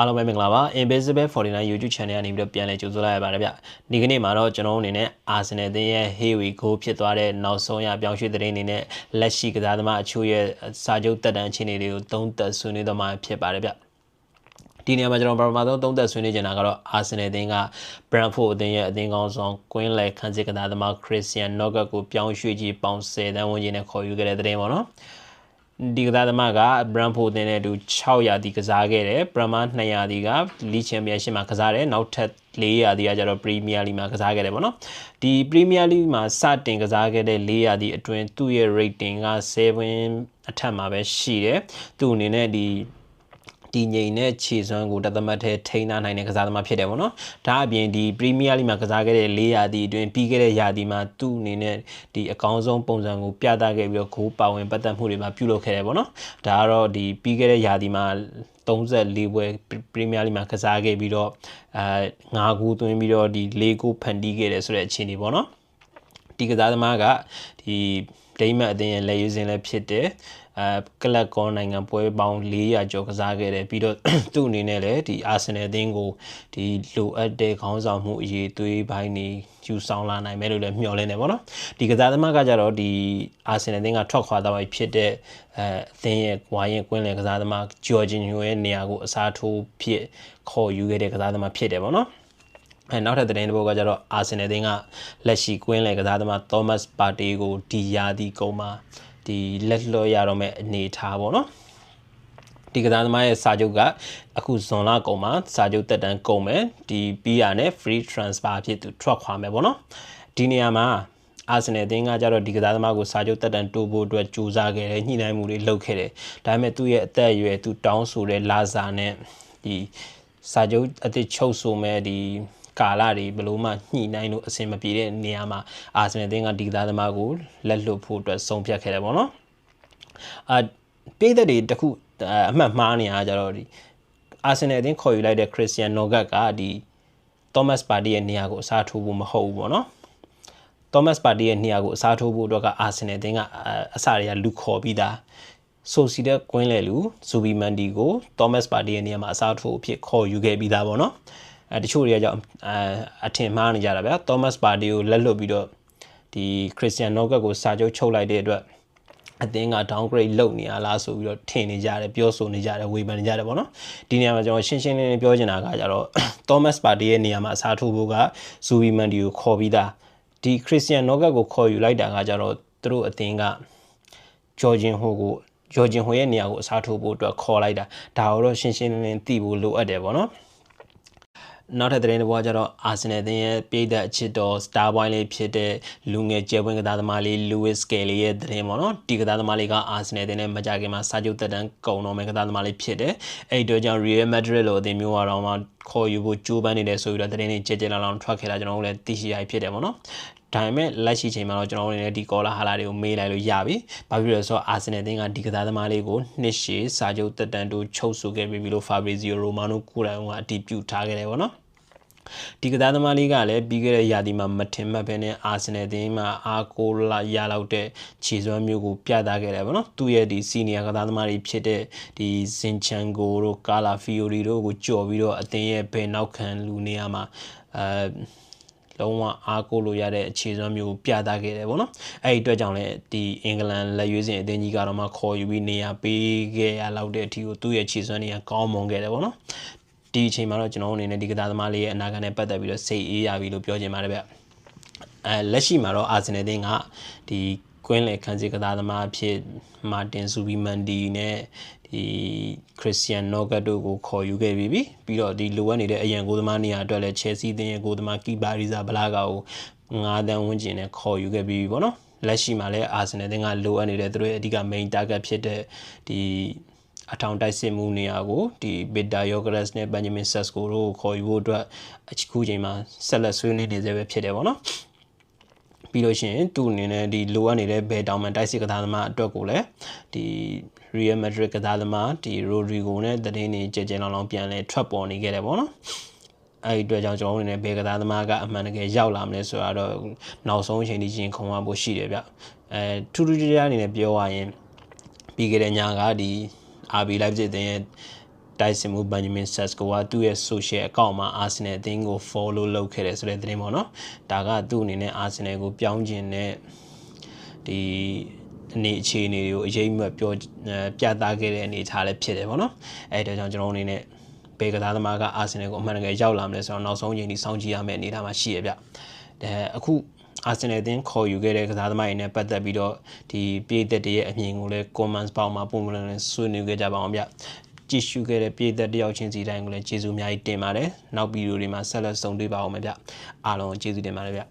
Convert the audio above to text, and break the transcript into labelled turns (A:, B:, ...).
A: အားလုံးပဲမင်္ဂလာပါ Invisible 49 YouTube channel ကနေပြီးတော့ပြန်လည်ကြိုဆိုလိုက်ရပါတယ်ဗျဒီကနေ့မှာတော့ကျွန်တော်တို့အနေနဲ့ Arsenal အသင်းရဲ့ Hey We Go ဖြစ်သွားတဲ့နောက်ဆုံးရပြောင်းရွှေ့သတင်းအနေနဲ့လက်ရှိကစားသမားအချို့ရဲ့စာချုပ်တက်တန်းအခြေအနေတွေကိုသုံးသပ်ဆွေးနွေးသွားမှာဖြစ်ပါတယ်ဗျဒီနေရာမှာကျွန်တော်ပထမဆုံးသုံးသပ်ဆွေးနွေးချင်တာကတော့ Arsenal အသင်းက Brentford အသင်းရဲ့အသင်းကောင်းဆောင် Queen လေခန်းစစ်ကစားသမား Christian Nogget ကိုပြောင်းရွှေ့ကြီးပေါင်10တန်းဝန်းကျင်နဲ့ခေါ်ယူခဲ့တဲ့သတင်းပေါ့နော် ဒီကစားသမားက Brentford တင်တဲ့သူ6ရာသီကစားခဲ့တယ်။ Premier 2ရာသီက League Championship မှာကစားတယ်။နောက်ထပ်4ရာသီကကျတော့ Premier League မှာကစားခဲ့တယ်ပေါ့နော်။ဒီ Premier League မှာစတင်ကစားခဲ့တဲ့4ရာသီအတွင်းသူ့ရဲ့ rating က7အထက်မှာပဲရှိတယ်။သူ့အနေနဲ့ဒီ တည်ငြိမ်တဲ့ခြေစွမ်းကိုတသမတ်ထဲထိန်းနိုင်တဲ့ကစားသမားဖြစ်တယ်ပေါ့နော်။ဒါအပြင်ဒီ Premier League မှာကစားခဲ့တဲ့၄ရာသီအတွင်းပြီးခဲ့တဲ့ရာသီမှာသူ့အနေနဲ့ဒီအကောင်းဆုံးပုံစံကိုပြသခဲ့ပြီးတော့ဂိုးပါဝင်ပတ်သက်မှုတွေမှာပြုလုပ်ခဲ့တယ်ပေါ့နော်။ဒါကတော့ဒီပြီးခဲ့တဲ့ရာသီမှာ34ပွဲ Premier League မှာကစားခဲ့ပြီးတော့အဲ9ဂိုးသွင်းပြီးတော့ဒီ4ဂိုးဖန်တီးခဲ့တယ်ဆိုတဲ့အခြေအနေပေါ့နော်။ဒီကစားသမားကဒီဒိမတ်အသင်းရဲ့လက်ရွေးစင်လည်းဖြစ်တယ် အဲကလပ်ကောနိုင်ငံပွဲပေါင်း400ကျော်ကစားခဲ့တယ်ပြီးတော့သူ့အနေနဲ့လည်းဒီအာဆင်နယ်အသင်းကိုဒီလိုအပ်တဲ့ခေါင်းဆောင်မှုအရေးသွေးပိုင်းနေယူဆောင်လာနိုင်မယ်လို့လည်းမျှော်လင့်နေပါတော့ဒီကစားသမားကကြတော့ဒီအာဆင်နယ်အသင်းကထွက်ခွာသွားပြီဖြစ်တဲ့အဲအသင်းရဲ့ဝိုင်းရဲ့ကွင်းလယ်ကစားသမားဂျော်ဂျင်ညိုရဲ့နေရာကိုအစားထိုးဖြစ်ခေါ်ယူခဲ့တဲ့ကစားသမားဖြစ်တယ်ပေါ့နော်အဲနောက်ထပ်သတင်းတစ်ပုဒ်ကကျတော့အာဆင်နယ်အသင်းကလက်ရှိကွင်းလယ်ကစားသမားသောမတ်ပါတီကိုဒီယာဒီကုန်းမှာ ဒီလက်လွှတ်ရတော့မဲ့အနေထားပေါ့နော်ဒီကစားသမားရဲ့စာချုပ်ကအခုဇွန်လကုန်မှာစာချုပ်တက်တန်းကုန်မယ်ဒီပြီးရနဲ့ free transfer ဖြစ်သူထွက်ခွာမယ်ပေါ့နော်ဒီနေရာမှာအာဆင်နယ်အသင်းကကြတော့ဒီကစားသမားကိုစာချုပ်တက်တန်းတိုးဖို့အတွက်ကြိုးစားခဲ့တယ်ညှိနှိုင်းမှုတွေလုပ်ခဲ့တယ်ဒါပေမဲ့သူ့ရဲ့အသက်အရွယ်သူတောင်းဆိုတဲ့လာစာနဲ့ဒီစာချုပ်အသစ်ချုပ်ဆိုမဲ့ဒီ ကာလတွေဘလို့မှညှိနှိုင်းလို့အဆင်မပြေတဲ့နေရာမှာအာဆင်နယ်အသင်းကဒီကစားသမားကိုလက်လွတ်ဖို့အတွက်ဆုံးဖြတ်ခဲ့တယ်ပေါ့နော်အာပြည်သက်တွေတခုအမှတ်မှားနေရကြတော့ဒီအာဆင်နယ်အသင်းခေါ်ယူလိုက်တဲ့ခရစ္စတီယန်နိုဂတ်ကဒီသောမတ်ပါတီရဲ့နေရာကိုအစားထိုးဖို့မဟုတ်ဘူးပေါ့နော်သောမတ်ပါတီရဲ့နေရာကိုအစားထိုးဖို့အတွက်ကအာဆင်နယ်အသင်းကအစတွေကလူခေါ်ပြီးသားဆိုစီတဲ့ကွင်းလေလူဇူဘီမန်ဒီကိုသောမတ်ပါတီရဲ့နေရာမှာအစားထိုးအဖြစ်ခေါ်ယူခဲ့ပြီးသားပေါ့နော် အဲတချို့တွေကကြောင့်အအထင်မှားနေကြတာဗျာသောမတ်ပါတီကိုလက်လွတ်ပြီးတော့ဒီခရစ္စတီယန်နိုဂတ်ကိုစာချုပ်ချုပ်လိုက်တဲ့အတွက်အသင်းက downgrade လုပ်နေရလားဆိုပြီးတော့ထင်နေကြတယ်ပြောဆိုနေကြတယ်ဝေဖန်နေကြတယ်ပေါ့နော်ဒီနေရာမှာကျွန်တော်ရှင်းရှင်းလင်းလင်းပြောချင်တာကကြတော့ Thomas Partey ရဲ့နေရာမှာအစားထိုးဖို့က Zubi Mendy ကိုခေါ်ပြီးသားဒီ Christian Nogat ကိုခေါ်ယူလိုက်တာကကြတော့သူတို့အသင်းက Georgian Ho ကို Georgian Ho ရဲ့နေရာကိုအစားထိုးဖို့အတွက်ခေါ်လိုက်တာဒါတော့ရှင်းရှင်းလင်းလင်းသိဖို့လိုအပ်တယ်ပေါ့နော် နောက်ထပ်သတင်းတစ်ပုဒ်ကကျတော့အာဆင်နယ်အသင်းရဲ့ပြည်သက်အချစ်တော် Star Boy လေးဖြစ်တဲ့လူငယ်ကျယ်ပွင့်ကစားသမားလေး Lewis Kelly ရဲ့သတင်းပေါ့နော်ဒီကစားသမားလေးကအာဆင်နယ်အသင်းနဲ့မကြခင်မှာစာချုပ်သက်တမ်းကုန်တော့မယ်ကစားသမားလေးဖြစ်တယ်အဲ့ဒီတော့ကြောင့် Real Madrid လိုအသင်းမျိုးကတော့မှခေါ်ယူဖို့ကြိုးပမ်းနေတယ်ဆိုပြီးတော့သတင်းတွေကြဲကြဲလောင်လောင်ထွက်ခဲ့တာကျွန်တော်တို့လည်းသိရှိရဖြစ်တယ်ပေါ့နော် ဒါပေမဲ့လက်ရှိချိန်မှာတော့ကျွန်တော်တို့လည်းဒီကောလာဟာလာတွေကိုမေးလိုက်လို့ရပြီ။ဘာဖြစ်လို့လဲဆိုတော့အာဆင်နယ်အသင်းကဒီကစားသမားလေးကိုနှစ်ရှည်စာချုပ်တက်တန်တိုးချုပ်ဆိုခဲ့ပြီလို့ Fabrizio Romano ကိုယ်တိုင်ကအတည်ပြုထားခဲ့တယ်ပေါ့နော်။ဒီကစားသမားလေးကလည်းပြီးခဲ့တဲ့ရာသီမှာမထင်မှတ်ဘဲနဲ့အာဆင်နယ်အသင်းမှာအားကိုးလာရလောက်တဲ့ခြေစွမ်းမျိုးကိုပြသခဲ့တယ်ဗောနော်သူ့ရဲ့ဒီစီနီယာကစားသမားတွေဖြစ်တဲ့ဒီဇင်ချန်ကိုတို့ကာလာဖီယိုရီတို့ကိုကြော်ပြီးတော့အသင်းရဲ့ဘယ်နောက်ခံလူနေရာမှာအဲ လုံးဝအားကိုးလို့ရတဲ့အခြေစွမ်းမျိုးပြသခဲ့တယ်ပေါ့နော်အဲ့ဒီအတွက်ကြောင့်လည်းဒီအင်္ဂလန်လက်ရွေးစင်အသင်းကြီးကတော့မှခေါ်ယူပြီးနေရာပေးခဲ့ရလောက်တဲ့အထိကိုသူ့ရဲ့ခြေစွမ်းတွေကကောင်းမွန်ခဲ့တယ်ပေါ့နော်ဒီအချိန်မှာတော့ကျွန်တော်အနေနဲ့ဒီကစားသမားလေးရဲ့အနာဂတ်နဲ့ပတ်သက်ပြီးတော့စိတ်အေးရပြီလို့ပြောချင်ပါတယ်ဗျအဲလက်ရှိမှာတော့အာဆင်နယ်အသင်းကဒီ ကွင်းလေခန်းစီကစားသမားဖြစ်မာတင်ဇူဘီမန်ဒီနဲ့ဒီခရစ်စတီယန်နောဂတ်တို့ကိုခေါ်ယူခဲ့ပြီးပြီပြီးတော့ဒီလိုအပ်နေတဲ့အရန်ကိုသမားနေရာအတွက်လည်းချယ်ဆီအသင်းရဲ့ကိုသမားကီပါရီဇာဘလာကာကို9တန်းဝန်းကျင်နဲ့ခေါ်ယူခဲ့ပြီးပြီပေါ့နော်လက်ရှိမှာလည်းအာဆင်နယ်အသင်းကလိုအပ်နေတဲ့သူတို့ရဲ့အဓိက main target ဖြစ်တဲ့ဒီအထောင်တိုက်စစ်မှုနေရာကိုဒီဘီတာယောဂရက်စ်နဲ့ဘန်ဂျမင်ဆက်စကိုတို့ကိုခေါ်ယူဖို့အတွက်အခုချိန်မှာဆက်လက်ဆွေးနွေးနေသေးပဲဖြစ်တယ်ပေါ့နော် ပြီးလို့ရှိရင်သူ့အနေနဲ့ဒီလိုအပ်နေတဲ့ဘယ်တောင်မှတိုက်စစ်ကစားသမားအတွက်ကိုလည်းဒီ Real Madrid ကစားသမားဒီ Rodrigo နဲ့တည်င်းနေကြဲကြဲလောင်လောင်ပြန်လဲထွက်ပေါ်နေခဲ့တယ်ပေါ့နော်အဲ့ဒီအတွက်ကြောင့်ကျွန်တော်တို့အနေနဲ့ဘယ်ကစားသမားကအမှန်တကယ်ရောက်လာမလဲဆိုတော့နောက်ဆုံးအချိန်ထိရင်ခုံရဖို့ရှိတယ်ဗျအဲထူးထူးခြားခြားအနေနဲ့ပြောရရင်ပြီးခဲ့တဲ့ညကဒီ RB Leipzig တင်ရဲ့ တိုက်စစ်မှုဘန်ဂျမင်ဆက်စကိုကသူ့ရဲ့ social account မှာ Arsenal အသင်းကို follow လုပ်ခဲ့တယ်ဆိုတဲ့သတင်းပေါ့နော်ဒါကသူ့အနေနဲ့ Arsenal ကိုပြောင်းကျင်တဲ့ဒီအနေအခြေအနေတွေကိုအရေးမတ်ပြောပြသခဲ့တဲ့အနေအထားလည်းဖြစ်တယ်ပေါ့နော်အဲဒါကြောင့်ကျွန်တော်အနေနဲ့ဘေကစားသမားကအာဆင်နယ်ကိုအမှန်တကယ်ရောက်လာမလဲဆိုတော့နောက်ဆုံးချိန်ထိစောင့်ကြည့်ရမယ့်အနေအထားမှာရှိရဗျအဲအခုအာဆင်နယ်အသင်းခေါ်ယူခဲ့တဲ့ကစားသမားတွေနဲ့ပတ်သက်ပြီးတော့ဒီပြည်သက်တွေရဲ့အမြင်ကိုလည်း comments ပေါက်မှာပုံမှန်လည်းဆွေးနွေးခဲ့ကြပါအောင်ဗျ ကြည့်ရှုခဲ့တဲ့ပြည်သက်တယောက်ချင်းစီတိုင်းကိုလည်းကျေးဇူးအများကြီးတင်ပါတယ်နောက်ဗီဒီယိုတွေမှာဆက်လက်ဆုံတွေ့ပါအောင်မယ်ဗျအားလုံးကျေးဇူးတင်ပါတယ်ဗျ